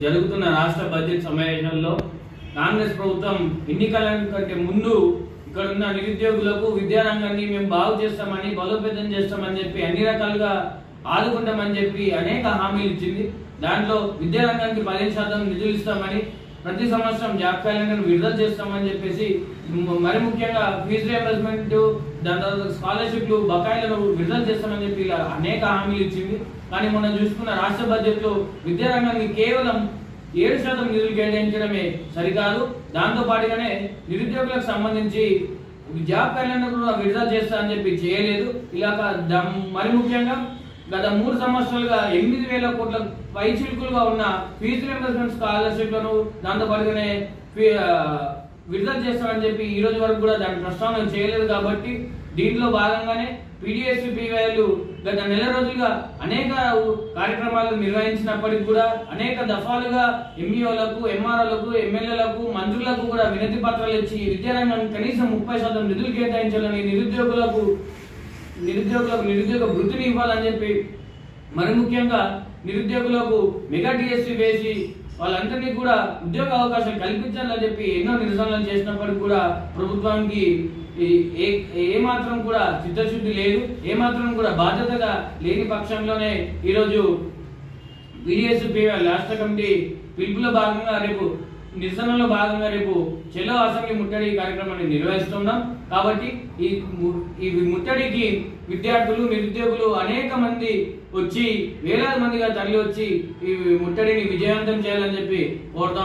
జరుగుతున్న రాష్ట్ర బడ్జెట్ సమావేశంలో కాంగ్రెస్ ప్రభుత్వం ఎన్నికల కంటే ముందు ఇక్కడ ఉన్న నిరుద్యోగులకు విద్యారంగాన్ని మేము బాగు చేస్తామని బలోపేతం చేస్తామని చెప్పి అన్ని రకాలుగా ఆదుకుంటామని చెప్పి అనేక హామీలు ఇచ్చింది. దాంట్లో విద్యారంగానికి పదిహేను శాతం నిధులు ఇస్తామని ప్రతి సంవత్సరం జాబ్ క్యాలెండర్ విడుదల చేస్తామని చెప్పేసి మరి ముఖ్యంగా ఫీజు రియంబర్స్మెంట్ దాని తర్వాత స్కాలర్షిప్లు బకాయిలను విడుదల చేస్తామని చెప్పి ఇలా అనేక హామీలు ఇచ్చింది. కానీ మనం చూసుకున్న రాష్ట్ర బడ్జెట్లో విద్యారంగానికి కేవలం ఏడు శాతం నిధులు కేటాయించడమే సరికాదు. దాంతో పాటుగానే నిరుద్యోగులకు సంబంధించి జాబ్ క్యాలెండర్ కూడా విడుదల చేస్తా అని చెప్పి చేయలేదు. ఇలా మరి ముఖ్యంగా గత మూడు సంవత్సరాలుగా ఎనిమిది వేల కోట్ల పైచిలుకులుగా ఉన్న ఫీజు రియంబర్స్మెంట్ స్కాలర్షిప్లను దాంతో పాటుగానే విడుదల చేస్తామని చెప్పి ఈ రోజు వరకు కూడా దాని ప్రస్తావన చేయలేదు కాబట్టి దీంట్లో భాగంగానే పీడిఎస్ పీవైలు గత నెల రోజులుగా అనేక కార్యక్రమాలు నిర్వహించినప్పటికీ కూడా అనేక దఫాలుగా ఎంఈఓలకు ఎంఆర్ఓలకు ఎమ్మెల్యేలకు మంత్రులకు కూడా వినతి పత్రాలు ఇచ్చి విద్యారంగం కనీసం ముప్పై శాతం నిధులు కేటాయించాలని నిరుద్యోగులకు నిరుద్యోగులకు నిరుద్యోగ వృత్తిని ఇవ్వాలని చెప్పి మరి ముఖ్యంగా నిరుద్యోగులకు మెగా డిఎస్సి వేసి వాళ్ళందరినీ కూడా ఉద్యోగ అవకాశం కల్పించాలని చెప్పి ఎన్నో నిరసనలు చేసినప్పటికీ కూడా ప్రభుత్వానికి ఏ మాత్రం కూడా చిత్తశుద్ధి లేదు ఏ మాత్రం కూడా బాధ్యతగా లేని పక్షంలోనే ఈరోజు బీడీఎస్ రాష్ట్ర కమిటీ పిలుపులో భాగంగా రేపు నిరసనలో భాగంగా రేపు చెలో అసెంబ్లీ ముట్టడి కార్యక్రమాన్ని నిర్వహిస్తున్నాం కాబట్టి ఈ ఈ ముట్టడికి విద్యార్థులు నిరుద్యోగులు అనేక మంది వచ్చి వేలాది మందిగా తరలి వచ్చి ఈ ముట్టడిని విజయవంతం చేయాలని చెప్పి కోరుతా